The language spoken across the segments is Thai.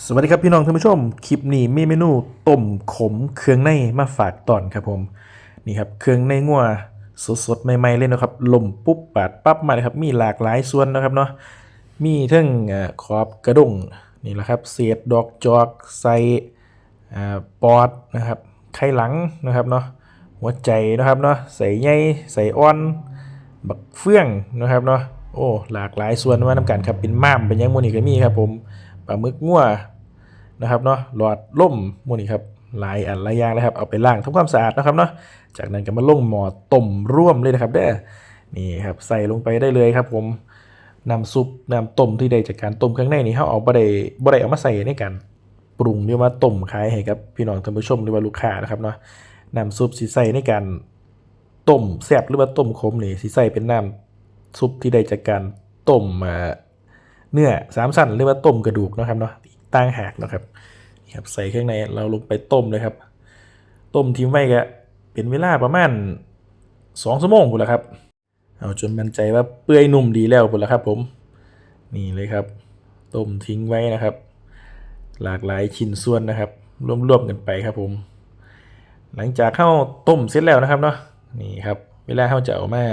สวัสดีครับพี่น้องท่านผู้ชม คลิปนี้มีเมนูต้มขมเครื่องในมาฝากตอนครับผมนี่ครับเครื่องในงัวสดๆใหม่ๆเลยนะครับลมปุ๊บปาดปั๊บมาเลยครับมีหลากหลายส่วนนะครับเนาะมีทั้งขอบกระดงนี่แหละครับเศษดอกจอกใส่ปอดนะครับไข่หลังนะครับเนาะหัวใจนะครับเนาะใส่ใยใส่อ่อน บักเฟื่องนะครับเนาะโอ้หลากหลายส่วนมานำกันครับเป็นม่ามเป็นยังโมนี่ก็มีครับผม ปลาหมึกงัวนะครับเนาะหลอดล่มโมนี่ครับหลายอันหลายอย่างเลยครับเอาไปล้างทำความสะอาดนะครับเนาะจากนั้นก็มาลงหมอต้มร่วมเลยนะครับเด้อนี่ครับใส่ลงไปได้เลยครับ ผมน้ำซุปน้ำต้มที่ได้จากการต้มข้างในนี่เขาเอาบ่ได้บ่ได้เอามาใส่ในการปรุงหรือมาต้มขายให้กับพี่น้องท่านผู้ชมหรือว่าลูกค้านะครับเนาะน้ำซุปสิใส่ในการต้มแซ่บหรือว่าต้มขมนี่สิใส่เป็นน้ำซุปที่ได้จากการต้มเอ่อ เนื้อสามสันหรือว่าต้มกระดูกนะครับเนาะต่างหากนะครับนี่ครับใส่เครื่องในเราลงไปต้มเลยครับ ต้มทิ้งไว้ก็เป็นเวลาประมาณสองชั่วโมงพุ่นละครับ เอาจนมั่นใจว่าเปื่อยนุ่มดีแล้วพุ่นละครับ ผม นี่เลยครับ ต้มทิ้งไว้นะครับ หลากหลายชิ้นส่วนนะครับรวมๆกันไปครับผม หลังจากเข้าต้มเสร็จแล้วนะครับเนาะนี่ครับ เวลาเข้าจะเอามา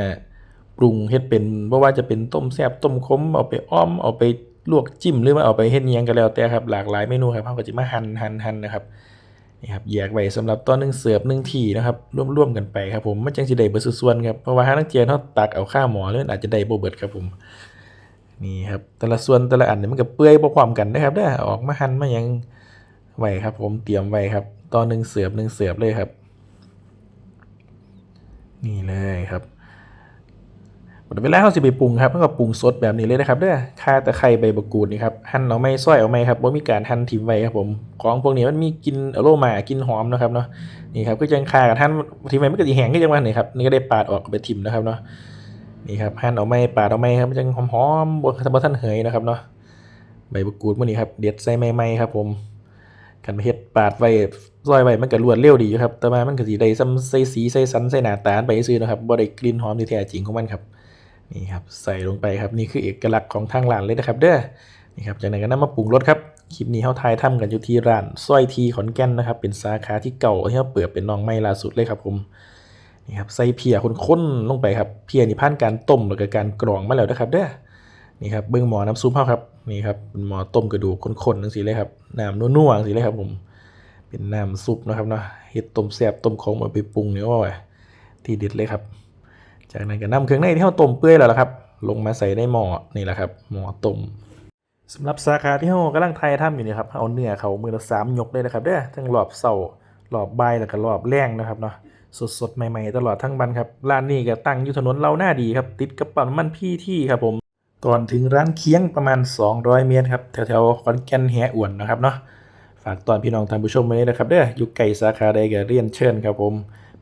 ปรุงเฮ็ดเป็นบ่ว่าจะเป็นต้มแซ่บต้มขมเอาไปอ้อมเอาไปลวกจิ้มหรือว่าเอาไปเฮ็ดหยังก็แล้วแต่ครับหลากหลายเมนูครับเขาก็จะมาหั่นหั่นหั่นนะครับนี่ครับแยกไว้สำหรับตอนหนึงเสิร์ฟหนึ่งที่นะครับร่วมๆกันไปครับผมมันจังสิได้เบิดสุดส่วนครับเพราะว่าห้านักเจียนเขาตักเอาข้าวหมอเลยอาจจะได้บ่เบิดครับผมนี่ครับแต่ละส่วนแต่ละอันเนี่ยมันก็เปื่อยบ่พร้อมกันนะครับเด้อออกมาหั่นมาหยังไว้ครับ ผมเตรียมไว้ครับตอนหนึงเสิร์ฟหนึ่งเสิร์ฟเลยครับ นี่เลยครับ หมดเวลาเขาสิไปปรุงครับเขาก็ปรุงสดแบบนี้เลยนะครับเด้อข่าตะไคร้ใบมะกรูดนี่ครับหั่นเอาไม่ซ้อยเอาไม่ครับว่ามีการหั่นทิมไว้ครับผมของพวกนี้มันมีกลินอโรมากลินหอมนะครับเนาะนี่ครับก็ยังข่ากับหั่นทิมไว้มันก็จะแหงก็ยังว่านี่ครับนี่ก็ได้ปาดออกไปทิมนะครับเนาะนี่ครับหั่นเอาไม่ปาดเอาไม่ครับมันจะหอมบนทับท่านเหยนะครับเนาะใบมะกรูดพวกนี้ครับเด็ดใส่ไม่ๆครับผมกันเฮ็ดปาดไว้ซอยไว้มันก็รวดเร็วดีครับแต่ว่ามันก็สิได้ซ้ำใส่สีใส่สันใส่หน้าตาลไปซื่อนะครับบ่ได้กลิ่นหอมที่แท้จริงของมันครับ นี่ครับใส่ลงไปครับนี่คือเอกลักษณ์ของทางร้านเลยนะครับ เด้อนี่ครับจากนั้นก็นำมาปรุงรสครับคลิปนี้เฮาทายทำกันอยู่ที่ร้านซอยทีขอนแก่นนะครับ เป็นสาขาที่เก่าที่เฮาเปิดเป็นน้องใหม่ล่าสุดเลยครับผมนี่ครับใส่เพียข้นๆลงไปครับเพียนี่ผ่านการต้มแล้วก็การกรองมาแล้วนะครับ เด้อนี่ครับเบื้องหมอน้ำซุปเฮาครับนี่ครับเป็นหมอต้มกระดูกข้นๆจังซี่เลยครับน้ำนัวๆจังซี่เลยครับผมเป็นน้ำซุปนะครับเนาะเฮ็ดต้มแซ่บต้มขมเอาไปปรุงเนี่ยว่าไว้ที่เด็ดเลยครับ จากนั้นก็นำเครื่องในที่เฮาต้มเปื่อยแล้วล่ะครับ ลงมาใส่ในหม้อนี่แหละครับหม้อต้มสำหรับสาขาที่เฮากำลังไทยทำอยู่นี่ครับเอาเนื้อเขามือละสามยกเลยนะครับเด้อทั้งรอบเสาร์รอบบ่ายแล้วก็รอบแรงนะครับเนาะสดๆใหม่ๆ ตลอดทั้งวันครับร้านนี้ก็ตั้งอยู่ถนนเราหน้าดีครับ ติดกับปั๊มมันพี่ที่ครับผมก่อนถึงร้านเคียงประมาณ 200 เมตรครับแถวๆขอนแก่นแหอ่วนนะครับเนาะฝากตอนพี่น้องท่านผู้ชมไว้เลยนะครับเด้ออยู่ไกลสาขาใดก็เรียนเชิญครับผม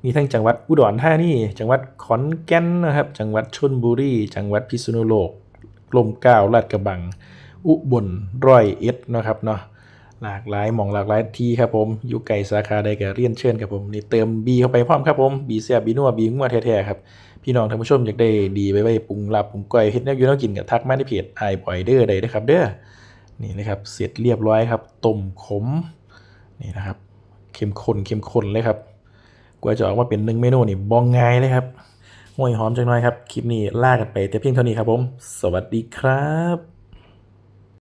มีทั้งจังหวัดอุดรธานีจังหวัดขอนแก่นนะครับจังหวัดชลบุรีจังหวัดพิษณุโลกกลมเกล้าลาดกระบัง อุบลร้อยเอ็ดนะครับเนาะหลากหลายหมองหลากหลายที่ครับผม อยู่ไกลสาขาใดก็เรียนเชิญครับผมนี่เติมบีเข้าไปพร้อมครับผมบีเสียบีนัวบีงัวแท้ๆครับพี่น้องท่านผู้ชมอยากได้ดีไว้ไว้ปรุงลาบปรุงก้อยเฮ็ดแนวอยู่แนวกินกับทักมาในเพจไอปอยเดอร์ได้นะครับเด้อนี่นะครับเสร็จเรียบร้อยครับต้มขมนี่นะครับเข้มข้นเข้มข้นเลยครับ กว่าจะออกมาเป็นหนึ่งเมนูนี่บองไงเลยครับห่วยหอมจังน้อยครับ คลิปนี้ลากันไปแต่เพียงเท่านี้ครับผม สวัสดีครับ